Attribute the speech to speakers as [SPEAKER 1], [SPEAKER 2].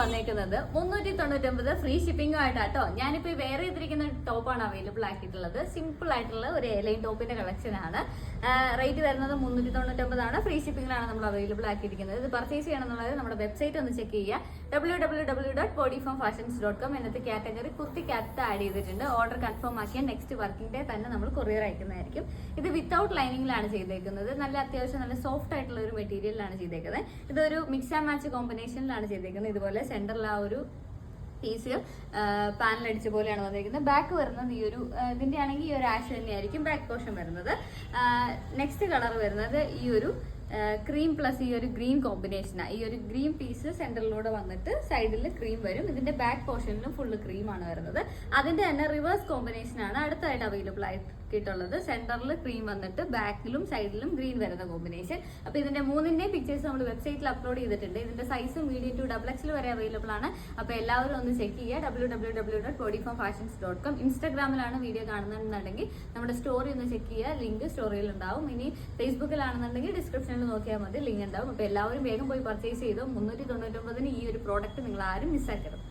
[SPEAKER 1] വന്നേക്കുന്നത് മുന്നൂറ്റി തൊണ്ണൂറ്റൊമ്പത് ഫ്രീ ഷിപ്പിംഗും ആയിട്ടാട്ടോ. ഞാനിപ്പോ വേറെ ചെയ്തിരിക്കുന്ന ടോപ്പാണ് അവൈലബിൾ ആക്കിയിട്ടുള്ളത്. സിമ്പിൾ ആയിട്ടുള്ള ഒരു എലൈൻ ടോപ്പിന്റെ കളക്ഷൻ ആണ്. റേറ്റ് വരുന്നത് മുന്നൂറ്റി തൊണ്ണൂറ്റൊമ്പതാണ് ഫ്രീ ഷിപ്പിംഗിലാണ് നമ്മൾ അവൈലബിൾ ആക്കിയിരിക്കുന്നത്. ഇത് പർച്ചേസ് ചെയ്യണമെന്നുള്ളത് നമ്മുടെ വെബ്സൈറ്റ് ഒന്ന് ചെക്ക് ചെയ്യുക. W W W dot bodyform fashions dot com എന്നത്തെ കാറ്റഗറി കുർത്തിക്കകത്ത് ആഡ് ചെയ്തിട്ടുണ്ട്. ഓർഡർ കൺഫേം ആക്കിയാൽ നെക്സ്റ്റ് വർക്കിംഗ് ഡേ തന്നെ നമ്മൾ കൊറിയർ അയക്കുന്നതായിരിക്കും. ഇത് വിത്തൗട്ട് ലൈനിങ്ങിലാണ് ചെയ്തേക്കുന്നത്. നല്ല അത്യാവശ്യം നല്ല സോഫ്റ്റ് ആയിട്ടുള്ള ഒരു മെറ്റീരിയലാണ് ചെയ്തേക്കുന്നത്. ഇതൊരു മിക്സ് ആൻഡ് മാച്ച് കോമ്പിനേഷനിലാണ് ചെയ്തേക്കുന്നത്. ഇതുപോലെ സെന്ററിൽ ആ ഒരു പീസ് പാനൽ അടിച്ച പോലെയാണ് വന്നിരിക്കുന്നത്. ബാക്ക് വരുന്നത് ഈ ഒരു ഇതിന്റെ ആണെങ്കിൽ ഈ ഒരു ആഷ് തന്നെയായിരിക്കും ബാക്ക് പോർഷൻ വരുന്നത്. നെക്സ്റ്റ് കളർ വരുന്നത് ഈ ഒരു ക്രീം പ്ലസ് ഈ ഒരു ഗ്രീൻ കോമ്പിനേഷനാണ് ഈ ഒരു ഗ്രീൻ പീസ് സെന്ററിലൂടെ വന്നിട്ട് സൈഡിൽ ക്രീം വരും. ഇതിന്റെ ബാക്ക് പോർഷനിലും ഫുള്ള് ക്രീമാണ് വരുന്നത്. അതിന്റെ തന്നെ റിവേഴ്സ് കോമ്പിനേഷനാണ് അടുത്തായിട്ട് അവൈലബിൾ ആയിട്ടുള്ളത് സെന്ററിൽ ക്രീം വന്നിട്ട് ബാക്കിലും സൈഡിലും ഗ്രീൻ വരുന്ന കോമ്പിനേഷൻ. അപ്പൊ ഇതിന്റെ മൂന്നിന്റെയും പിക്ചേഴ്സ് നമ്മൾ വെബ്സൈറ്റിൽ അപ്ലോഡ് ചെയ്തിട്ടുണ്ട്. ഇതിന്റെ സൈസ് മീഡിയം ടു ഡബിൾ എക്സിൽ വരെ അവൈലബിൾ ആണ്. അപ്പൊ എല്ലാവരും ഒന്ന് ചെക്ക് ചെയ്യുക. W W W dot body form fashions dot com ഇൻസ്റ്റാഗ്രാമിലാണ് video കാണുന്നുണ്ടെങ്കിൽ നമ്മുടെ സ്റ്റോറി ഒന്ന് ചെക്ക് ചെയ്യുക. ലിങ്ക് സ്റ്റോറിയിൽ ഉണ്ടാവും ഇനി ഫേസ്ബുക്കിലാണെന്നുണ്ടെങ്കിൽ ഡിസ്ക്രിപ്ഷനിൽ നോക്കിയാൽ മതി ലിങ്ക് ഉണ്ടാവും അപ്പോൾ എല്ലാവരും വേഗം പോയി പർച്ചേസ് ചെയ്തു. മുന്നൂറ്റി തൊണ്ണൂറ്റൊമ്പതിന് ഈ ഒരു പ്രോഡക്റ്റ് നിങ്ങൾ ആരും മിസ്സാക്കരുത്